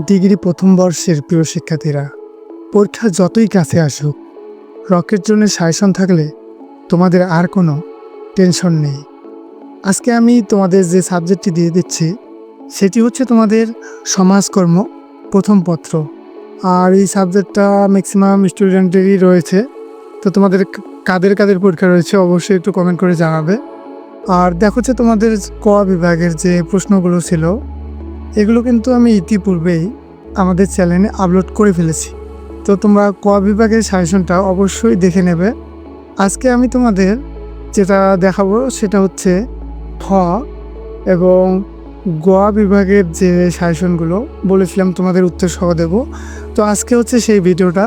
Degree প্রথম বর্ষের প্রিয় শিক্ষার্থীরা, পরীক্ষা যতই কাছে আসুক, রকের জন্য সাজেশন থাকলে তোমাদের আর কোনো টেনশন নেই। আজকে আমি তোমাদের যে সাবজেক্টটি দিয়ে দিচ্ছি, সেটি হচ্ছে তোমাদের সমাজকর্ম প্রথম পত্র। আর এই সাবজেক্টটা ম্যাক্সিমাম স্টুডেন্টেরই রয়েছে, তো তোমাদের কাদের কাদের পরীক্ষা রয়েছে অবশ্যই একটু কমেন্ট করে জানাবে। আর দেখো যে তোমাদের ক বিভাগের যে প্রশ্নগুলো ছিল এগুলো কিন্তু আমি ইতিপূর্বেই আমাদের চ্যানেলে আপলোড করে ফেলেছি। তো তোমরা ক বিভাগের সাজেশনটা অবশ্যই দেখে নেবে। আজকে আমি তোমাদের যেটা দেখাবো সেটা হচ্ছে খ এবং গ বিভাগের যে সাজেশনগুলো বলেছিলাম তোমাদের উত্তর সহ দেবো। তো আজকে হচ্ছে সেই ভিডিওটা।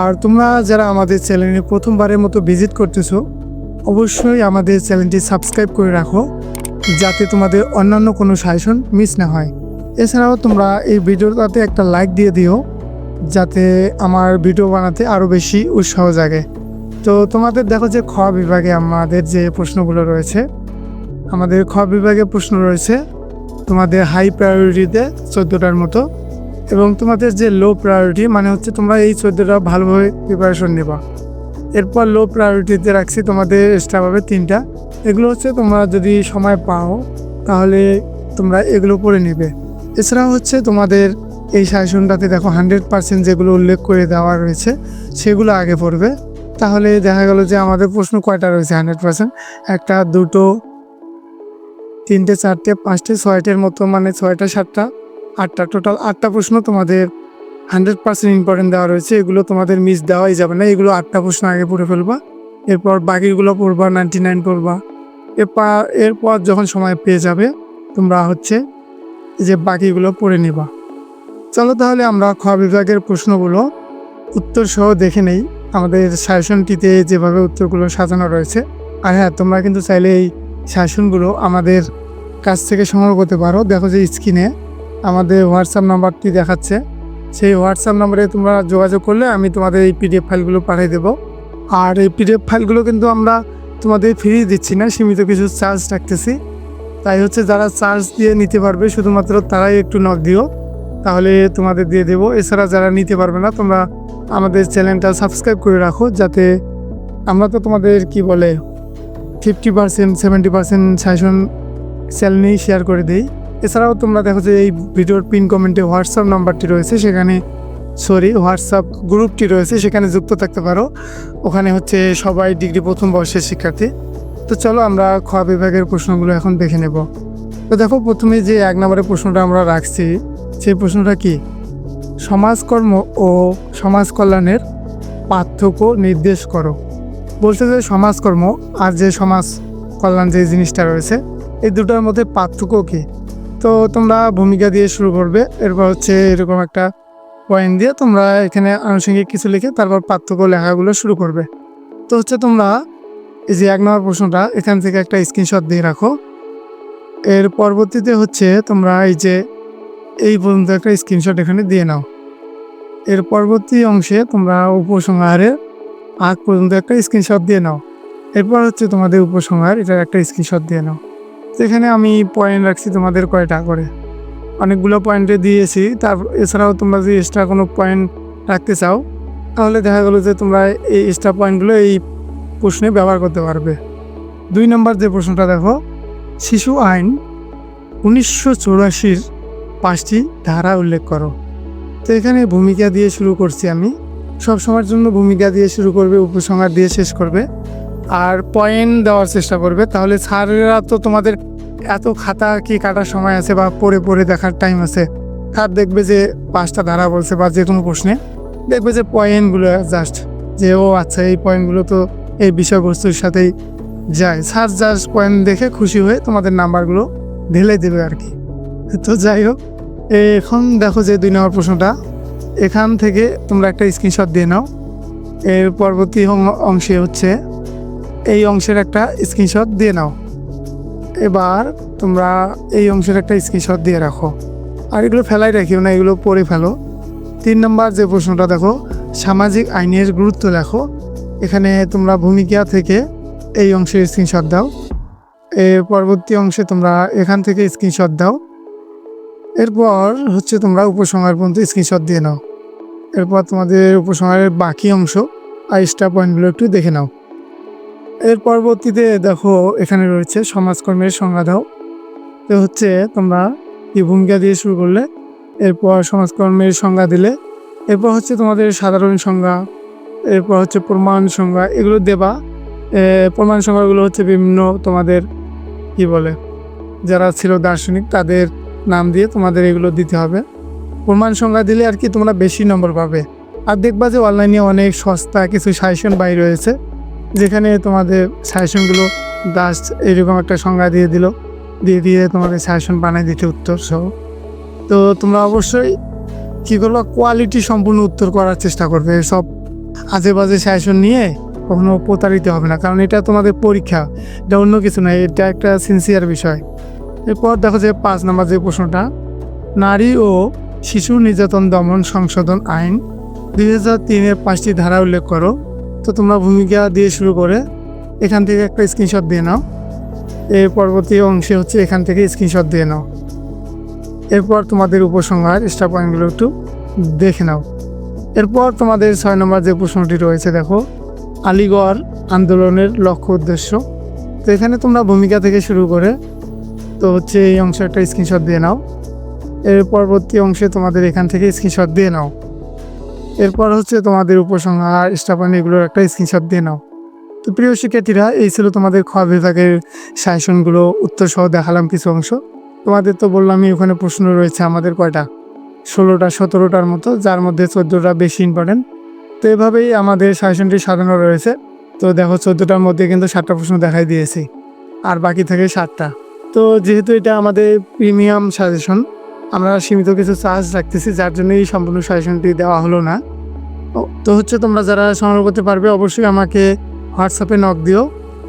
আর তোমরা যারা আমাদের চ্যানেলে প্রথমবারের মতো ভিজিট করতেছো, অবশ্যই আমাদের চ্যানেলটি সাবস্ক্রাইব করে রাখো, যাতে তোমাদের অন্যান্য কোনো সাজেশন মিস না হয়। এছাড়াও তোমরা এই ভিডিওটাতে একটা লাইক দিয়ে দিও, যাতে আমার ভিডিও বানাতে আরও বেশি উৎসাহ জাগে। তো তোমাদের দেখো যে খ বিভাগে আমাদের যে প্রশ্নগুলো রয়েছে, আমাদের খ বিভাগে প্রশ্ন রয়েছে, তোমাদের হাই প্রায়োরিটিতে চোদ্দোটার মতো এবং তোমাদের যে লো প্রায়োরিটি মানে হচ্ছে তোমরা এই চোদ্দোটা ভালোভাবে প্রিপারেশন নেবা। এরপর লো প্রায়োরিটিতে রাখছি তোমাদের এক্সট্রা পাবে তিনটা। এগুলো হচ্ছে তোমরা যদি সময় পাও, তাহলে তোমরা এগুলো পড়ে নেবে। এছাড়াও হচ্ছে তোমাদের এই সাজেশনটাতে দেখো হান্ড্রেড পার্সেন্ট যেগুলো উল্লেখ করে দেওয়া রয়েছে, সেগুলো আগে পড়বে। তাহলে দেখা গেল যে আমাদের প্রশ্ন কয়টা রয়েছে হান্ড্রেড পার্সেন্ট একটা, দুটো, তিনটে, চারটে, পাঁচটে, ছয়টের মতো মানে ছয়টা, সাতটা, আটটা টোটাল আটটা প্রশ্ন তোমাদের হান্ড্রেড পার্সেন্ট ইম্পর্টেন্ট দেওয়া রয়েছে। এগুলো তোমাদের মিস দেওয়াই যাবে না, এগুলো আটটা প্রশ্ন আগে পড়ে ফেলবা। এরপর বাকিগুলো পড়বা নাইনটি নাইন পড়বা। এরপর এরপর যখন সময় পেয়ে যাবে, তোমরা হচ্ছে যে বাকিগুলো পড়ে নিবা। চলো তাহলে আমরা খ বিভাগের প্রশ্নগুলো উত্তর সহ দেখে নেই। আমাদের শাসনটিতে যেভাবে উত্তরগুলো সাজানো রয়েছে। আর হ্যাঁ তোমরা কিন্তু চাইলে এই শাসনগুলো আমাদের কাছ থেকে সংগ্রহ করতে পারো। দেখো যে স্ক্রিনে আমাদের হোয়াটসঅ্যাপ নাম্বারটি দেখাচ্ছে। সেই হোয়াটসঅ্যাপ নাম্বারে তোমরা যোগাযোগ করলে আমি তোমাদের এই পিডিএফ ফাইলগুলো পাঠিয়ে দেবো। আর এই পিডিএফ ফাইলগুলো কিন্তু আমরা তোমাদের ফ্রি দিচ্ছি না, সীমিত কিছু চার্জ রাখতেছি। তাই হচ্ছে যারা চার্জ দিয়ে নিতে পারবে, শুধুমাত্র তারাই একটু নক দিও। তাহলে তোমাদের দিয়ে দেবো। এছাড়া যারা নিতে পারবে না, তোমরা আমাদের চ্যানেলটা সাবস্ক্রাইব করে রাখো, যাতে আমরা তো তোমাদের কি বলে fifty percent seventy percent suggestion চ্যানেলেই share করে দিই। এছাড়াও তোমরা দেখো যে এই ভিডিওর পিন কমেন্টে হোয়াটসঅ্যাপ নাম্বারটি রয়েছে, সেখানে সরি হোয়াটসঅ্যাপ গ্রুপটি রয়েছে, সেখানে যুক্ত থাকতে পারো। ওখানে হচ্ছে সবাই ডিগ্রি প্রথম বর্ষের শিক্ষার্থী। তো চলো আমরা খ বিভাগের প্রশ্নগুলো এখন দেখে নেব। তো দেখো প্রথমে যে এক নম্বরের প্রশ্নটা আমরা রাখছি, সেই প্রশ্নটা কি? সমাজকর্ম ও সমাজ কল্যাণের পার্থক্য নির্দেশ করো। বলছে যে সমাজকর্ম আর যে সমাজ কল্যাণ যে জিনিসটা রয়েছে, এই দুটোর মধ্যে পার্থক্য কী? তো তোমরা ভূমিকা দিয়ে শুরু করবে, এরপর হচ্ছে এরকম একটা পয়েন্ট দিয়ে তোমরা এখানে আনুষঙ্গিক কিছু লিখে তারপর পার্থক্য লেখাগুলো শুরু করবে। তো হচ্ছে তোমরা এই যে এক নম্বর প্রশ্নটা, এখান থেকে একটা স্ক্রিনশট দিয়ে রাখো। এর পরবর্তীতে হচ্ছে তোমরা এই যে, এই পর্যন্ত একটা স্ক্রিনশট এখানে দিয়ে নাও। এর পরবর্তী অংশে তোমরা উপসংহারের আগ পর্যন্ত একটা স্ক্রিনশট দিয়ে নাও। এরপর হচ্ছে তোমাদের উপসংহার এটার একটা স্ক্রিনশট দিয়ে নাও। তো এখানে আমি পয়েন্ট রাখছি তোমাদের কয়টা করে। অনেকগুলো পয়েন্টে দিয়েছি, তার, এছাড়াও তোমরা যদি এক্সট্রা কোনো পয়েন্ট রাখতে চাও, তাহলে দেখা গেলো যে তোমরা এই এক্সট্রা পয়েন্টগুলো এই প্রশ্নে ব্যবহার করতে পারবে। দুই নম্বর যে প্রশ্নটা দেখো, শিশু আইন উনিশশো চৌরাশির পাঁচটি ধারা উল্লেখ করো। তো এখানে ভূমিকা দিয়ে শুরু করছি আমি। সব সময়ের জন্য ভূমিকা দিয়ে শুরু করবে, উপসংহার দিয়ে শেষ করবে। আর পয়েন্ট দেওয়ার চেষ্টা করবে। তাহলে স্যারেরা তো তোমাদের এত খাতা কি কাটার সময় আছে বা পড়ে পড়ে দেখার টাইম আছে। তার দেখবে যে পাঁচটা ধারা বলছে বা যে কোনো প্রশ্নে। দেখবে যে পয়েন্টগুলো জাস্ট যে, ও আচ্ছা এই পয়েন্টগুলো তো এই বিষয়বস্তুর সাথেই যায়। স্যার জাস্ট পয়েন্ট দেখে খুশি হয়ে তোমাদের নাম্বারগুলো ঢেলে দেবে আর কি। তো যাই হোক, এখন দেখো যে দুই নম্বর প্রশ্নটা। এখান থেকে তোমরা একটা স্ক্রিনশট দিয়ে নাও। এর পরবর্তী অংশে হচ্ছে, এই অংশের একটা স্ক্রিনশট দিয়ে নাও। এবার তোমরা এই অংশের একটা স্ক্রিনশট দিয়ে রাখো। আর এগুলো ফেলাই রাখিও না, এগুলো পড়ে ফেলো। তিন নম্বর যে প্রশ্নটা দেখো, সামাজিক আইনের গুরুত্ব লেখো। এখানে তোমরা ভূমিকা থেকে এই অংশের স্ক্রিনশট দাও। এর পরবর্তী অংশে তোমরা এখান থেকে স্ক্রিনশট দাও। এরপর হচ্ছে তোমরা উপসংহার পর্যন্ত স্ক্রিনশট দিয়ে নাও। এরপর তোমাদের উপসংহারের বাকি অংশ, আর স্টার পয়েন্টগুলো একটু দেখে নাও। এর পরবর্তীতে দেখো, এখানে রয়েছে সমাজকর্মের সংজ্ঞা দাও। তো হচ্ছে তোমরা এই ভূমিকা দিয়ে শুরু করলে, এরপর সমাজকর্মের সংজ্ঞা দিলে, এরপর হচ্ছে তোমাদের সাধারণ সংজ্ঞা। এরপর হচ্ছে প্রমাণ সংজ্ঞা এগুলো দেবা। প্রমাণ সংজ্ঞাগুলো হচ্ছে বিভিন্ন তোমাদের, কি বলে, যারা ছিল দার্শনিক তাদের নাম দিয়ে তোমাদের এগুলো দিতে হবে। প্রমাণ সংজ্ঞা দিলে আর কি তোমরা বেশি নম্বর পাবে। আর দেখবা যে অনলাইনে অনেক সস্তা কিছু সাজেশন বাই রয়েছে, যেখানে তোমাদের সাজেশনগুলো দাস এরকম একটা সংজ্ঞা দিয়ে দিল, দিয়ে দিয়ে তোমাদের সাজেশন বানিয়ে দিতে উত্তর সহ। তো তোমরা অবশ্যই কী করল কোয়ালিটি সম্পূর্ণ উত্তর করার চেষ্টা করবে, সব আজে বাজে সাজেশন নিয়ে কখনো প্রতারিত হবে না। কারণ এটা তোমাদের পরীক্ষা, এটা অন্য কিছু নয়, এটা একটা সিনসিয়ার বিষয়। এরপর দেখো যে পাঁচ নম্বর যে প্রশ্নটা, নারী ও শিশু নির্যাতন দমন সংশোধন আইন দুই হাজার তিনের পাঁচটি ধারা উল্লেখ করো। তো তোমরা ভূমিকা দিয়ে শুরু করে, এখান থেকে একটা স্ক্রিনশট দিয়ে নাও। এর পরবর্তী অংশে হচ্ছে এখান থেকে স্ক্রিনশট দিয়ে নাও। এরপর তোমাদের উপসংহার স্টার পয়েন্টগুলো একটু দেখে নাও। এরপর তোমাদের ছয় নম্বর যে প্রশ্নটি রয়েছে, দেখো, আলিগড় আন্দোলনের লক্ষ্য উদ্দেশ্য। তো এখানে তোমরা ভূমিকা থেকে শুরু করে, তো হচ্ছে এই অংশ একটা স্ক্রিনশট দিয়ে নাও। এর পরবর্তী অংশে তোমাদের এখান থেকে স্ক্রিনশট দিয়ে নাও। এরপর হচ্ছে তোমাদের উপসংহার স্টাপান এগুলোর একটা স্ক্রিনশট দিয়ে নাও। তো প্রিয় শিক্ষার্থীরা, এই ছিল তোমাদের খ বিভাগের সাজেশনগুলো উত্তর সহ দেখালাম কিছু অংশ। তোমাদের তো বললামই ওখানে প্রশ্ন রয়েছে আমাদের কয়টা। ষোলোটা, সতেরোটার মতো, যার মধ্যে চোদ্দোটা বেশি ইম্পর্টেন্ট তো এভাবেই আমাদের সাজেশনটি সাজানো রয়েছে। তো দেখো, চোদ্দোটার মধ্যে কিন্তু সাতটা প্রশ্ন দেখাই দিয়েছি। আর বাকি থাকে সাতটা। তো যেহেতু এটা আমাদের প্রিমিয়াম সাজেশন আমরা সীমিত কিছু চার্জ রাখতেছি, যার জন্য এই সম্পূর্ণ সাজেশনটি দেওয়া হলো না। তো হচ্ছে তোমরা যারা সংগ্রহ করতে পারবে, অবশ্যই আমাকে হোয়াটসঅ্যাপে নক দিও।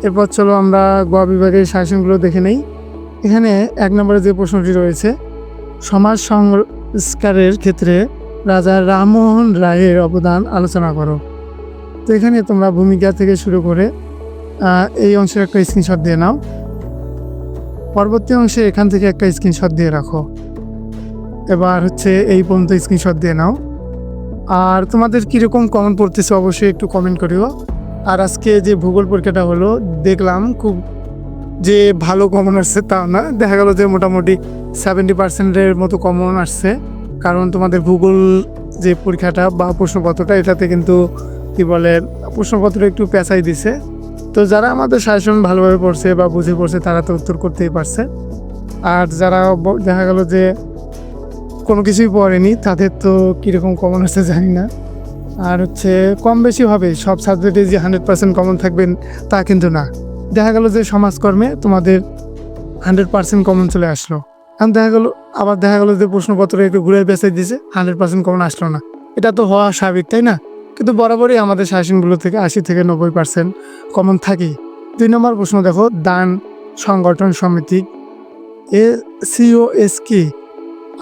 এরপর চলো আমরা গ বিভাগের সাজেশনগুলো দেখে নেই। এখানে এক নম্বরে যে প্রশ্নটি রয়েছে, সমাজ সংস্কারের ক্ষেত্রে রাজা রামমোহন রায়ের অবদান আলোচনা করো। তো এখানে তোমরা ভূমিকা থেকে শুরু করে এই অংশের একটা স্ক্রিনশট দিয়ে নাও। পরবর্তী অংশে এখান থেকে একটা স্ক্রিনশট দিয়ে রাখো। এবার হচ্ছে এই পর্যন্ত স্ক্রিনশট দিয়ে নাও। আর তোমাদের কীরকম কমন পড়তেছে অবশ্যই একটু কমেন্ট করিও। আর আজকে যে ভূগোল পরীক্ষাটা হলো, দেখলাম খুব যে ভালো কমন আসছে তা না। দেখা গেল যে মোটামুটি সেভেন্টি পার্সেন্টের মতো কমন আসছে। কারণ তোমাদের ভূগোল যে পরীক্ষাটা বা প্রশ্নপত্রটা, এটাতে কিন্তু কি বলে, প্রশ্নপত্র একটু পেঁচাই দিছে। তো যারা আমাদের সাজেশন ভালোভাবে পড়ছে বা বুঝে পড়ছে, তারা তো উত্তর করতেই পারছে। আর যারা দেখা গেল যে কোনো কিছুই পড়েনি, তাদের তো কীরকম কমন আসছে জানি না। আর হচ্ছে কম বেশি হবে, সব সাবজেক্টে যে হান্ড্রেড পার্সেন্ট কমন থাকবেন তা কিন্তু না। দেখা গেল যে সমাজকর্মে তোমাদের হান্ড্রেড পার্সেন্ট কমন চলে আসলো। এখন দেখা গেলো, আবার দেখা গেলো যে প্রশ্নপত্র একটু ঘুরে বেঁচে দিয়েছে হান্ড্রেড পার্সেন্ট কমন আসলো না। এটা তো হওয়া স্বাভাবিক, তাই না? কিন্তু বরাবরই আমাদের শাসনগুলো থেকে আশি থেকে নব্বই পার্সেন্ট কমন থাকেই। দুই নম্বর প্রশ্ন দেখো, দান সংগঠন সমিতি, এ সিওএস কি?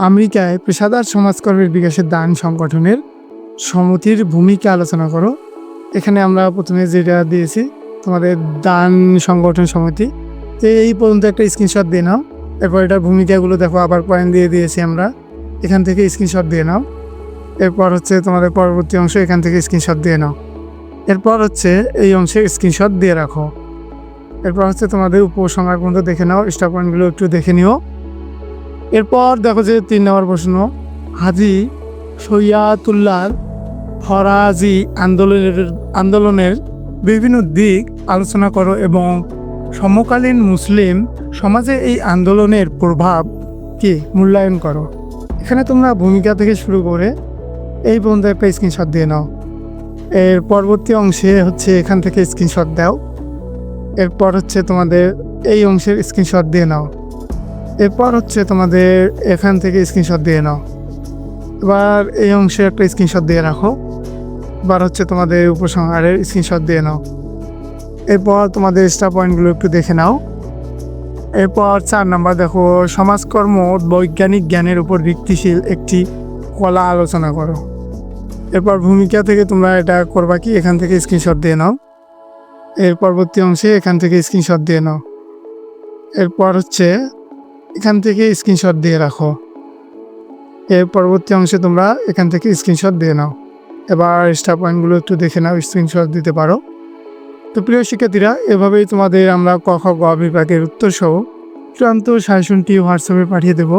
আমেরিকায় পেশাদার সমাজকর্মের বিকাশে দান সংগঠনের সমিতির ভূমিকা আলোচনা করো। এখানে আমরা প্রথমে যেটা দিয়েছি তোমাদের দান সংগঠন সমিতি। এই পর্যন্ত একটা স্ক্রিনশট দিয়ে নাও। এরপর এটার ভূমিকাগুলো দেখো, আবার পয়েন্ট দিয়ে দিয়েছি আমরা। এখান থেকে স্ক্রিনশট দিয়ে নাও। এরপর হচ্ছে তোমাদের পরবর্তী অংশ, এখান থেকে স্ক্রিনশট দিয়ে নাও। এরপর হচ্ছে এই অংশে স্ক্রিনশট দিয়ে রাখো। এরপর হচ্ছে তোমাদের উপসংহার পর্যন্ত দেখে নাও স্টার পয়েন্টগুলো একটু দেখে নিও। এরপর দেখো যে তিন নম্বর প্রশ্ন, হাজি সৈয়াতুল্লাহ ফরাজি আন্দোলনের আন্দোলনের বিভিন্ন দিক আলোচনা করো এবং সমকালীন মুসলিম সমাজে এই আন্দোলনের প্রভাব কি মূল্যায়ন করো। এখানে তোমরা ভূমিকা থেকে শুরু করে এই পর্যন্ত একটা স্ক্রিনশট দিয়ে নাও। এর পরবর্তী অংশে হচ্ছে এখান থেকে স্ক্রিনশট দাও। এরপর হচ্ছে তোমাদের এই অংশের স্ক্রিনশট দিয়ে নাও। এরপর হচ্ছে তোমাদের এখান থেকে স্ক্রিনশট দিয়ে নাও। এবার এই অংশে একটা স্ক্রিনশট দিয়ে রাখো। এবার হচ্ছে তোমাদের উপসংহারের স্ক্রিনশট দিয়ে নাও। এরপর তোমাদের স্টার পয়েন্টগুলো একটু দেখে নাও। এরপর চার নাম্বার দেখো, সমাজকর্ম বৈজ্ঞানিক জ্ঞানের উপর ভিত্তিশীল একটি কলা আলোচনা করো। এরপর ভূমিকা থেকে তোমরা এটা করবা কি? এখান থেকে স্ক্রিনশট দিয়ে নাও। এর পরবর্তী অংশে এখান থেকে স্ক্রিনশট দিয়ে নাও। এরপর হচ্ছে এখান থেকে স্ক্রিনশট দিয়ে রাখো। এর পরবর্তী অংশে তোমরা এখান থেকে স্ক্রিনশট দিয়ে নাও। এবার স্টার পয়েন্টগুলো একটু দেখে নাও স্ক্রিনশট দিতে পারো। তো প্রিয় শিক্ষার্থীরা, এভাবেই তোমাদের আমরা ক খ গ বিভাগের উত্তর সহ চূড়ান্ত সাজেশনটি হোয়াটসঅ্যাপে পাঠিয়ে দেব।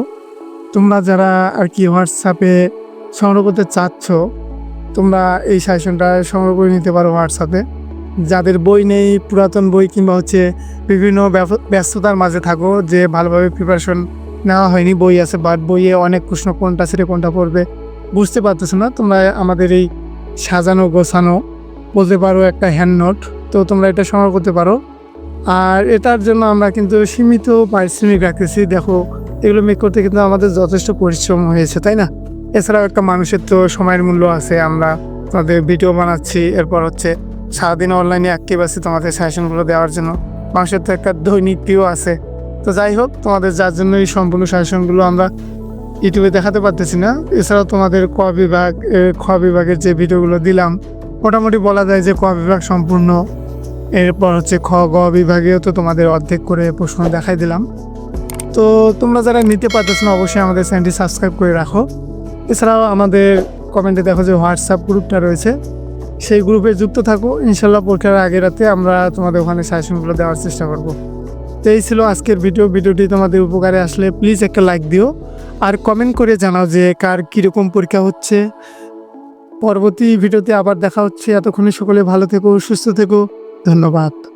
তোমরা যারা আর কি হোয়াটসঅ্যাপে সংগ্রহ করতে চাচ্ছ, তোমরা এই সাজেশনটা সংগ্রহ করে নিতে পারো হোয়াটসঅ্যাপে যাদের বই নেই, পুরাতন বই কিংবা হচ্ছে বিভিন্ন ব্যস্ততার মাঝে থাকো, যে ভালোভাবে প্রিপারেশন নেওয়া হয়নি, বই আছে বাট বইয়ে অনেক প্রশ্ন, কোনটা ছেড়ে কোনটা পড়বে বুঝতে পারতেছো না, তোমরা আমাদের এই সাজানো গোছানো, বলতে পারো একটা হ্যান্ড নোট তো তোমরা এটা সংগ্রহ করতে পারো। আর এটার জন্য আমরা কিন্তু সীমিত পারিশ্রমিক রাখতেছি। দেখো, এগুলো মেক করতে কিন্তু আমাদের যথেষ্ট পরিশ্রম হয়েছে, তাই না? এছাড়াও একটা মানুষের তো সময়ের মূল্য আছে, আমরা তোমাদের ভিডিও বানাচ্ছি, এরপর হচ্ছে সারাদিন অনলাইনে অ্যাক্টিভ আছি তোমাদের সাজেশনগুলো দেওয়ার জন্য। মানুষের তো একটা দৈনিক প্রিয় আছে। তো যাই হোক, তোমাদের যার জন্য এই সম্পূর্ণ সাজেশনগুলো আমরা ইউটিউবে দেখাতে পারতেছি না। এছাড়াও তোমাদের ক বিভাগ খ বিভাগের যে ভিডিওগুলো দিলাম, মোটামুটি বলা যায় যে ক বিভাগ সম্পূর্ণ। এরপর হচ্ছে খ, গ বিভাগেও তো তোমাদের অর্ধেক করে প্রশ্ন দেখাই দিলাম। তো তোমরা যারা নিতে পারতেছ না, অবশ্যই আমাদের চ্যানেলটি সাবস্ক্রাইব করে রাখো। এছাড়াও আমাদের কমেন্টে দেখো যে হোয়াটসঅ্যাপ গ্রুপটা রয়েছে। সেই গ্রুপে যুক্ত থাকো। ইনশাল্লাহ পরীক্ষার আগে রাতে আমরা তোমাদের ওখানে সাজেশনগুলো দেওয়ার চেষ্টা করব। তো এই ছিল আজকের ভিডিও। ভিডিওটি তোমাদের উপকারে আসলে প্লিজ একটা লাইক দিও। আর কমেন্ট করে জানাও যে কার কীরকম পরীক্ষা হচ্ছে। পরবর্তী ভিডিওতে আবার দেখা হচ্ছে। এতক্ষণে সকলে ভালো থেকো, সুস্থ থেকো। ধন্যবাদ।